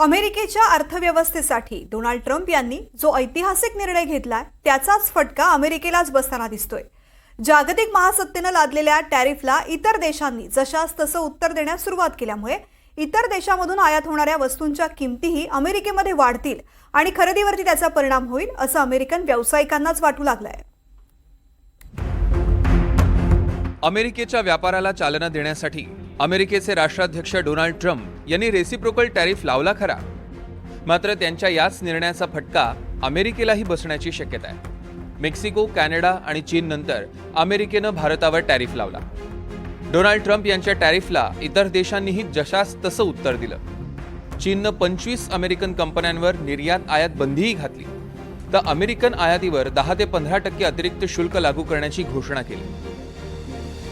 अमेरिकेच्या अर्थव्यवस्थेसाठी Donald Trump यांनी जो ऐतिहासिक निर्णय घेतलाय त्याचाच फटका अमेरिकेलाच बसताना दिसतोय. जागतिक महासत्तेनं लादलेल्या टॅरिफला इतर देशांनी जशास तसं उत्तर देण्यास सुरुवात केल्यामुळे इतर देशामधून आयात होणाऱ्या वस्तूंच्या किमतीही अमेरिकेमध्ये वाढतील आणि खरेदीवरती त्याचा परिणाम होईल असं अमेरिकन व्यावसायिकांनाच वाटू लागलंय. अमेरिकेच्या व्यापाराला चालना देण्यासाठी अमेरिकेचे राष्ट्राध्यक्ष डोनाल्ड ट्रम्प यांनी रेसिप्रोकल टॅरिफ लावला खरा. मात्र त्यांच्या याच निर्णयाचा फटका अमेरिकेलाही बसण्याची शक्यता आहे. मेक्सिको कॅनडा आणि चीननंतर अमेरिकेनं भारतावर टॅरिफ लावला. डोनाल्ड ट्रम्प यांच्या टॅरिफला इतर देशांनीही जशास तसं उत्तर दिलं. चीननं पंचवीस अमेरिकन कंपन्यांवर निर्यात आयात बंदीही घातली. तर अमेरिकन आयातीवर दहा ते पंधरा टक्के अतिरिक्त शुल्क लागू करण्याची घोषणा केली.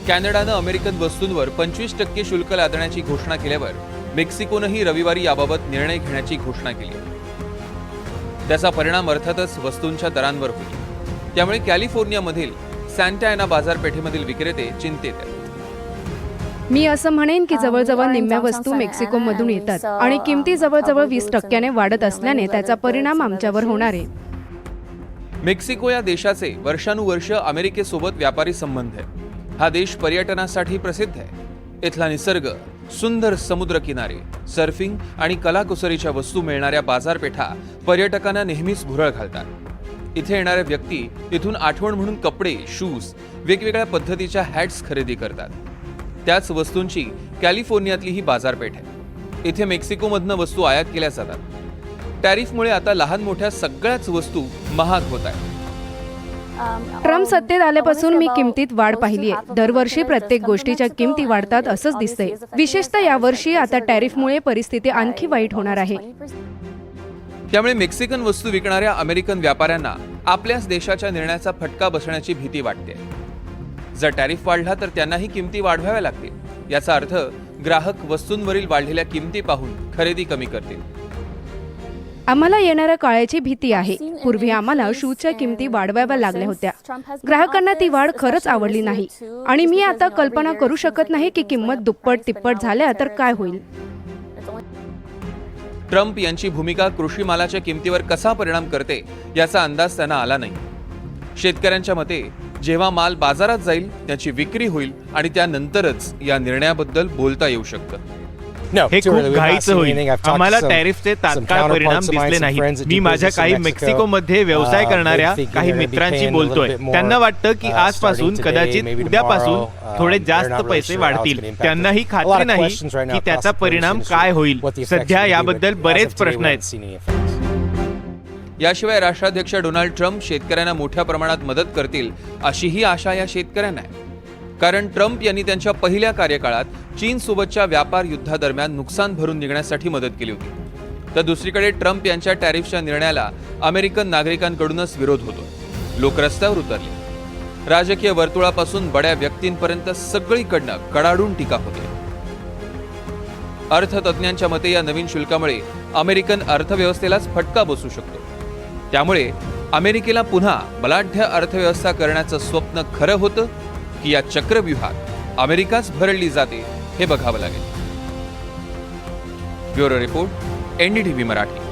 कॅनडानं अमेरिकन वस्तूंवर पंचवीस टक्के शुल्क लादण्याची घोषणा केल्यावर मेक्सिकोनंही रविवारी याबाबत निर्णय घेण्याची घोषणा केली. त्याचा परिणाम अर्थातच वस्तूंच्या दरांवर होईल त्यामुळे कॅलिफोर्नियामधील सॅन्टा बाजारपेठेमधील विक्रेते चिंतेत आहेत. मी असं म्हणेन की जवळजवळ निम्म्या वस्तू मेक्सिकोमधून येतात आणि किमती जवळजवळ वीस टक्क्याने वाढत असल्याने त्याचा परिणाम आमच्यावर होणार आहे. मेक्सिको या देशाचे वर्षानुवर्ष अमेरिकेसोबत व्यापारी संबंध आहे हा देश पर्यटनासाठी प्रसिद्ध आहे. इथला निसर्ग सुंदर समुद्रकिनारे सर्फिंग आणि कलाकुसरीच्या वस्तू मिळणाऱ्या बाजारपेठा पर्यटकांना नेहमीच भुरळ घालतात. इथे येणाऱ्या व्यक्ती इथून आठवण म्हणून कपडे शूज वेगवेगळ्या पद्धतीच्या हॅट्स खरेदी करतात. त्याच वस्तूंची कॅलिफोर्नियातली ही बाजारपेठ आहे. इथे मेक्सिकोमधनं वस्तू आयात केल्या जातात. टॅरिफमुळे आता लहान मोठ्या सगळ्याच वस्तू महाग होत आहेत. ट्रम्प सत्तेत आल्यापासून मी किमतीत वाढ पाहिली आहे दरवर्षी प्रत्येक गोष्टीच्या किमती वाढतात असंच दिसतंय. विशेषतः यावर्षी आता टॅरिफमुळे परिस्थिती आणखी वाईट होणार आहे. त्यामुळे मेक्सिकन वस्तू विकणाऱ्या अमेरिकन व्यापाऱ्यांना आपल्याच देशाच्या निर्णयाचा फटका बसण्याची भीती वाटते. जर टॅरिफ वाढला तर त्यांनाही किमती वाढवाव्या लागतील. याचा अर्थ ग्राहक वस्तूंवरील वाढलेल्या किमती पाहून खरेदी कमी करतील. आम्हाला येणाऱ्या काळाची भीती आहे. पूर्वी आम्हाला शूजच्या किमती वाढवाव्या लागल्या होत्या. ग्राहकांना ती वाढ खरंच आवडली नाही. आणि मी आता कल्पना करू शकत नाही की किंमत दुप्पट तिप्पट झाल्या तर काय होईल. ट्रम्प यांची भूमिका कृषी मालाच्या किमतीवर कसा परिणाम करते याचा अंदाज त्यांना आला नाही. शेतकऱ्यांच्या मते जेव्हा माल बाजारात जाईल त्याची विक्री होईल आणि त्यानंतरच या निर्णयाबद्दल बोलता येऊ शकतं. हे खूप घाईचं होईल. आम्हाला टॅरिफचे तात्काळ परिणाम दिसले नाहीत. मी माझ्या काही मेक्सिकोमध्ये व्यवसाय करणाऱ्या काही मित्रांशी बोलतोय. त्यांना वाटतं की आजपासून कदाचित उद्यापासून थोडे जास्त पैसे वाढतील. त्यांनाही खात्री नाही की त्याचा परिणाम काय होईल. सध्या याबद्दल बरेच प्रश्न आहेत. याशिवाय राष्ट्राध्यक्ष डोनाल्ड ट्रम्प शेतकऱ्यांना मोठ्या प्रमाणात मदत करतील अशीही आशा या शेतकऱ्यांना आहे. कारण ट्रम्प यांनी त्यांच्या पहिल्या कार्यकाळात चीनसोबतच्या व्यापार युद्धादरम्यान नुकसान भरून निघण्यासाठी मदत केली होती. तर दुसरीकडे ट्रम्प यांच्या टॅरिफच्या निर्णयाला अमेरिकन नागरिकांकडूनच विरोध होतो. लोक रस्त्यावर उतरले. राजकीय वर्तुळापासून बड्या व्यक्तींपर्यंत सगळीकडनं कडाडून टीका होते. अर्थतज्ज्ञांच्या मते या नवीन शुल्कामुळे अमेरिकन अर्थव्यवस्थेलाच फटका बसू शकतो. त्यामुळे अमेरिकेला पुन्हा बलाढ्य अर्थव्यवस्था करण्याचं स्वप्न खरं होतं? की या चक्रव्यूहात अमेरिकाच भरडली जाते हे बघावं लागेल. Bureau report NDTV Marathi.